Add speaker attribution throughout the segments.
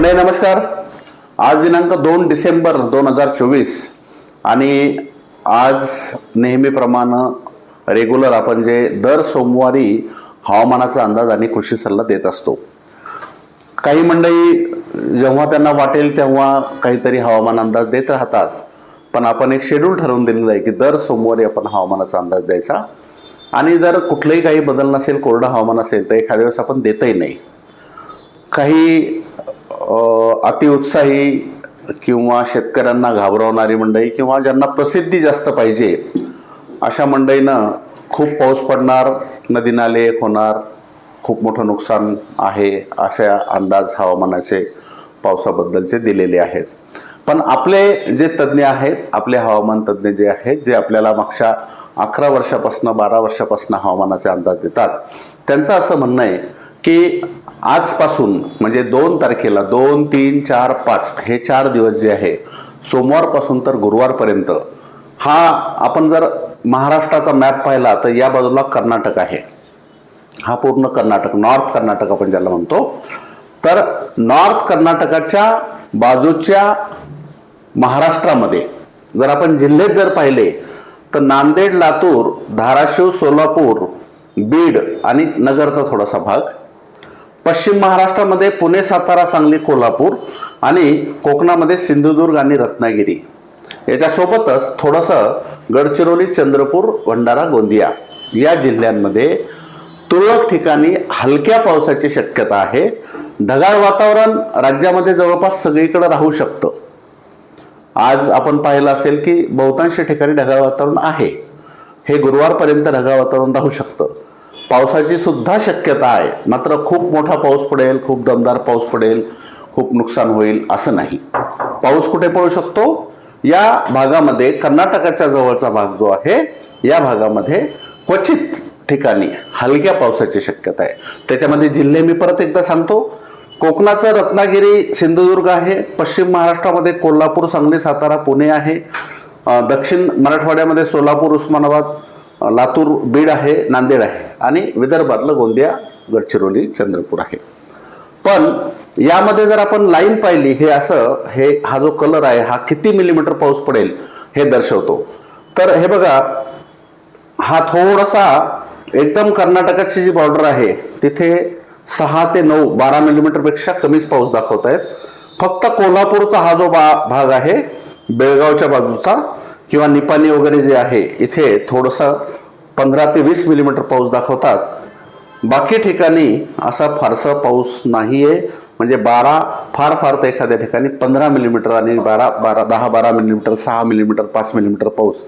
Speaker 1: म्हणजे नमस्कार. आज दिनांक दोन डिसेंबर दोन हजार चोवीस आणि आज नेहमीप्रमाणे रेग्युलर आपण जे दर सोमवारी हवामानाचा अंदाज आणि कृषी सल्ला देत असतो. काही मंडळी जेव्हा त्यांना वाटेल तेव्हा काहीतरी हवामान अंदाज देत राहतात. पण आपण एक शेड्यूल ठरवून दिलेलं आहे की दर सोमवारी आपण हवामानाचा अंदाज द्यायचा. आणि जर कुठलंही काही बदल नसेल कोरडं हवामान असेल तर एखाद्या वेळेस आपण देतही नाही. काही अतिउत्साही किंवा शेतकऱ्यांना घाबरवणारी मंडई किंवा ज्यांना प्रसिद्धी जास्त पाहिजे अशा मंडईनं खूप पाऊस पडणार नदी नाले एक होणार खूप मोठं नुकसान आहे अशा अंदाज हवामानाचे पावसाबद्दलचे दिलेले आहेत. पण आपले जे तज्ज्ञ आहेत आपले हवामान तज्ज्ञ जे आहेत जे आपल्याला मागच्या अकरा वर्षापासून बारा वर्षापासून हवामानाचे अंदाज देतात त्यांचं असं म्हणणं आहे की आजपासून म्हणजे दोन तारखेला दोन तीन चार पाच हे चार दिवस जे आहे सोमवारपासून तर गुरुवारपर्यंत हा आपण जर महाराष्ट्राचा मॅप पाहिला तर या बाजूला कर्नाटक आहे. हा पूर्ण कर्नाटक नॉर्थ कर्नाटक आपण ज्याला म्हणतो तर नॉर्थ कर्नाटकाच्या बाजूच्या महाराष्ट्रामध्ये जर आपण जिल्ह्यात जर पाहिले तर नांदेड लातूर धाराशिव सोलापूर बीड आणि नगरचा थोडासा भाग पश्चिम महाराष्ट्रामध्ये पुणे सातारा सांगली कोल्हापूर आणि कोकणामध्ये सिंधुदुर्ग आणि रत्नागिरी. याच्यासोबतच थोडंसं गडचिरोली चंद्रपूर भंडारा गोंदिया या जिल्ह्यांमध्ये तुरळक ठिकाणी हलक्या पावसाची शक्यता आहे. ढगाळ वातावरण राज्यामध्ये जवळपास सगळीकडे राहू शकतं. आज आपण पाहिलं असेल की बहुतांश ठिकाणी ढगाळ वातावरण आहे. हे गुरुवारपर्यंत ढगाळ वातावरण राहू शकतं. पावसाची सुद्धा शक्यता आहे. मात्र खूप मोठा पाऊस पडेल खूप दमदार पाऊस पडेल खूप नुकसान होईल असं नाही. पाऊस कुठे पडू शकतो? या भागामध्ये कर्नाटकाच्या जवळचा भाग जो आहे या भागामध्ये क्वचित ठिकाणी हलक्या पावसाची शक्यता आहे. त्याच्यामध्ये जिल्हे मी परत एकदा सांगतो. कोकणाचं रत्नागिरी सिंधुदुर्ग आहे. पश्चिम महाराष्ट्रामध्ये कोल्हापूर सांगली सातारा पुणे आहे. दक्षिण मराठवाड्यामध्ये सोलापूर उस्मानाबाद लातूर बीड आहे नांदेड आहे आणि विदर्भातलं गोंदिया गडचिरोली चंद्रपूर आहे. पण यामध्ये जर आपण लाईन पाहिली हे असं हे हा जो कलर आहे हा किती मिलीमीटर पाऊस पडेल हे दर्शवतो. तर हे बघा हा थोडासा एकदम कर्नाटकाची जी बॉर्डर आहे तिथे सहा ते नऊ बारा मिलीमीटरपेक्षा कमीच पाऊस दाखवत आहेत फक्त कोल्हापूरचा हा जो बा भाग आहे बेळगावच्या बाजूचा किंवा निपाणी वगैरे जे आहे इथे थोडंसं पंधरा ते वीस मिलीमीटर पाऊस दाखवतात. बाकी ठिकाणी असा फारसा पाऊस नाही आहे म्हणजे बारा फार फार तर एखाद्या ठिकाणी पंधरा मिलीमीटर आणि बारा बारा दहा बारा मिलीमीटर सहा मिलीमीटर पाच मिलीमीटर पाऊस.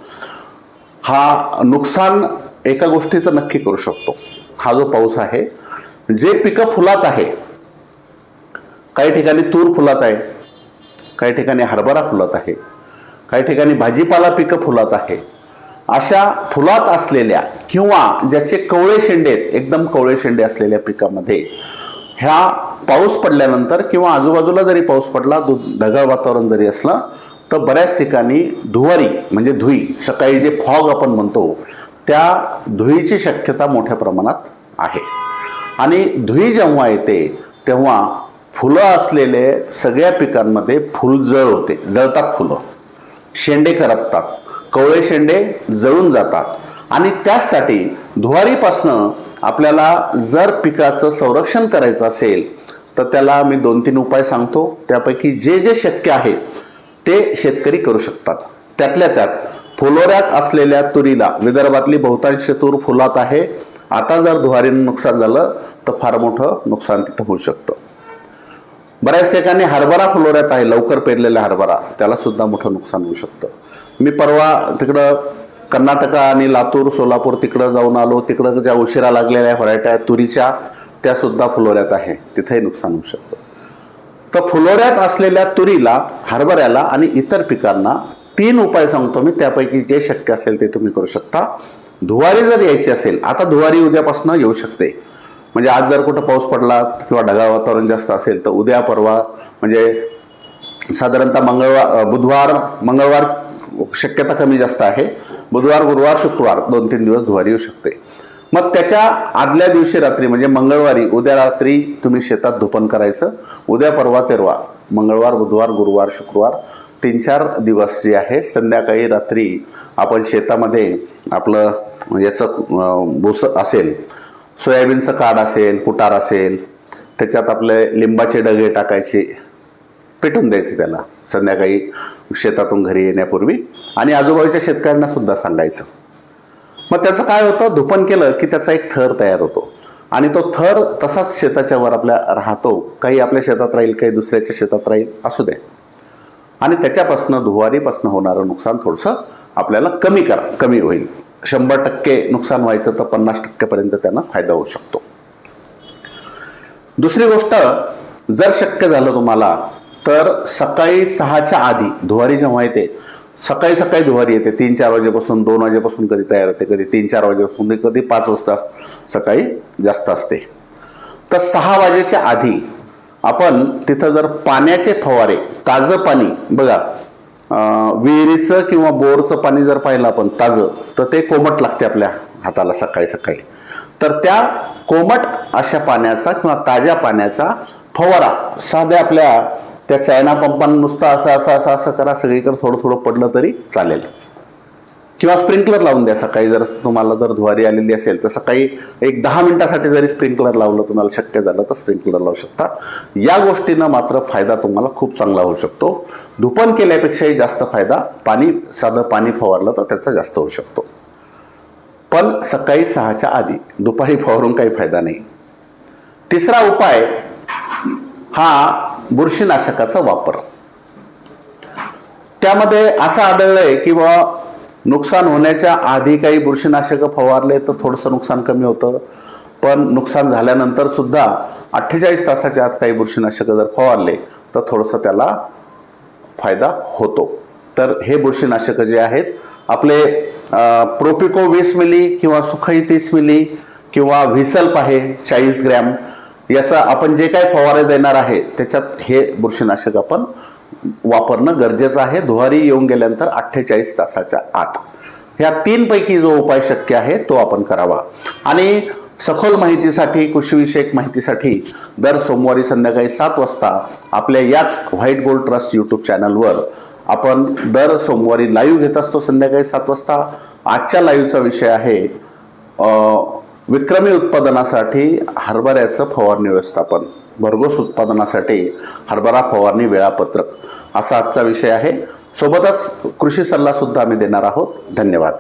Speaker 1: हा नुकसान एका गोष्टीचं नक्की करू शकतो. हा जो पाऊस आहे जे पिकं फुलात आहे काही ठिकाणी तूर फुलात आहे काही ठिकाणी हरभरा फुलात आहे काही ठिकाणी भाजीपाला पिकं फुलात आहे. अशा फुलात असलेल्या किंवा ज्याचे कवळे शेंडे आहेत एकदम कवळे शेंडे असलेल्या पिकामध्ये ह्या पाऊस पडल्यानंतर किंवा आजूबाजूला जरी पाऊस पडला दु- ढगाळ वातावरण जरी असलं तर बऱ्याच ठिकाणी धुवारी म्हणजे धुई सकाळी जे फॉग आपण म्हणतो त्या धुईची शक्यता मोठ्या प्रमाणात आहे. आणि धुई जेव्हा येते तेव्हा फुलं असलेले सगळ्या पिकांमध्ये फुलजळ होते जळतात फुलं. शेंडे करपतात. कवळे शेंडे जळून जातात. आणि त्याचसाठी धुवारीपासनं आपल्याला जर पिकाचं संरक्षण करायचं असेल तर त्याला मी दोन तीन उपाय सांगतो. त्यापैकी जे जे शक्य आहे ते शेतकरी करू शकतात. त्यातल्या त्यात फुलोऱ्यात असलेल्या तुरीला विदर्भातली बहुतांश तूर फुलात आहे. आता जर धुवारीनं नुकसान झालं तर फार मोठं नुकसान तिथं होऊ शकतं. बऱ्याच ठिकाणी हरभरा फुलोऱ्यात आहे लवकर पेरलेला हरभरा. त्याला सुद्धा मोठं नुकसान होऊ शकतं. मी परवा तिकडं कर्नाटका आणि लातूर सोलापूर तिकडं जाऊन आलो. तिकडं ज्या उशिरा लागलेल्या व्हरायट्या आहेत तुरीच्या त्यासुद्धा फुलोऱ्यात आहे. तिथेही नुकसान होऊ शकतं. तर फुलोऱ्यात असलेल्या तुरीला हरभऱ्याला आणि इतर पिकांना तीन उपाय सांगतो मी. त्यापैकी जे शक्य असेल ते तुम्ही करू शकता. धुवारी जर यायची असेल आता धुवारी उद्यापासून येऊ शकते. म्हणजे आज जर कुठं पाऊस पडला किंवा ढगाळ वातावरण जास्त असेल तर उद्या परवा म्हणजे साधारणतः मंगळवार बुधवार मंगळवार शक्यता कमी जास्त आहे. बुधवार गुरुवार शुक्रवार दोन तीन दिवस धुवारी येऊ शकते. मग त्याच्या आदल्या दिवशी रात्री म्हणजे मंगळवारी उद्या रात्री तुम्ही शेतात धुपन करायचं. उद्या परवा तेरवा मंगळवार बुधवार गुरुवार शुक्रवार तीन चार दिवस जे आहे संध्याकाळी रात्री आपण शेतामध्ये आपलं याचं अं, भुस असेल सोयाबीनचं काड असेल कुटार असेल त्याच्यात आपले लिंबाचे डगे टाकायचे पेटून द्यायचे त्याला. संध्याकाळी शेतातून घरी येण्यापूर्वी. आणि आजूबाजूच्या शेतकऱ्यांना सुद्धा सांगायचं. मग त्याचं काय होतं? धुपन केलं की त्याचा एक थर तयार होतो. आणि तो थर तसाच शेताच्या वर आपल्या राहतो. काही आपल्या शेतात राहील काही दुसऱ्याच्या शेतात राहील असू दे. आणि त्याच्यापासनं धुवारीपासनं होणारं नुकसान थोडंसं आपल्याला कमी करा कमी होईल. शंभर टक्के नुकसान व्हायचं तर पन्नास टक्केपर्यंत त्यांना फायदा होऊ शकतो. दुसरी गोष्ट जर शक्य झालं तुम्हाला तर सकाळी सहाच्या आधी धुवारी जेव्हा येते सकाळी सकाळी धुवारी येते तीन चार वाजेपासून दोन वाजेपासून कधी तयार होते कधी तीन चार वाजेपासून कधी पाच वाजता सकाळी जास्त असते. तर सहा वाजेच्या आधी आपण तिथं जर पाण्याचे फवारे ताजं पाणी बघा विहिरीचं किंवा बोरचं पाणी जर पाहिलं आपण ताजं तर ते कोमट लागते आपल्या हाताला सकाळी सकाळी. तर त्या कोमट अशा पाण्याचा किंवा ताज्या पाण्याचा फवारा साध्या आपल्या त्या चायना पंपानं नुसता असं असं असं असं करा सगळीकडे थोडं थोडं पडलं तरी चालेल. किंवा स्प्रिंकलर लावून द्या. सकाळी जर तुम्हाला जर धुवारी आलेली असेल तर सकाळी एक दहा मिनिटासाठी जरी स्प्रिंकलर लावलं तुम्हाला शक्य झालं तर स्प्रिंकलर लावू शकता. या गोष्टीनं मात्र फायदा तुम्हाला खूप चांगला होऊ शकतो. धुपन केल्यापेक्षाही जास्त फायदा पाणी साधं पाणी फवारलं तर त्याचा जास्त होऊ शकतो. पण सकाळी सहाच्या आधी दुपारी फवारून काही फायदा नाही. तिसरा उपाय हा बुरशीनाशकाचा वापर. त्यामध्ये असं आढळलंय की बाबा नुकसान होण्याच्या आधी काही बुरशीनाशकं फवारले तर थोडंसं नुकसान कमी होतं. पण नुकसान झाल्यानंतर सुद्धा अठ्ठेचाळीस तासाच्या आत काही बुरशीनाशकं जर फवारले तर थोडंसं त्याला फायदा होतो. तर हे बुरशीनाशकं जे आहेत आपले प्रोपिको वीस मिली किंवा सुखई तीस मिली किंवा व्हिसल्प आहे चाळीस ग्रॅम याचा आपण जे काय फवारे देणार आहे त्याच्यात हे बुरशीनाशक आपण वापरणं गरजेचं आहे. धुवारी येऊन गेल्यानंतर अठ्ठेचाळीस तासाच्या आत. ह्या तीनपैकी जो उपाय शक्य आहे तो आपण करावा. आणि सखोल माहितीसाठी कृषीविषयक माहितीसाठी दर सोमवारी संध्याकाळी सात वाजता आपल्या याच व्हाईट गोल्ड ट्रस्ट यूट्यूब चॅनलवर आपण दर सोमवारी लाईव्ह घेत असतो संध्याकाळी सात वाजता. आजच्या लाईव्हचा विषय आहे विक्रमी उत्पादनासाठी हरभऱ्याचं फवारणी व्यवस्थापन भरघोस उत्पादनासाठी हरभरा फवारणी वेळापत्रक असा आजचा विषय आहे. सोबतच कृषी सल्ला सुद्धा आम्ही देणार आहोत. धन्यवाद.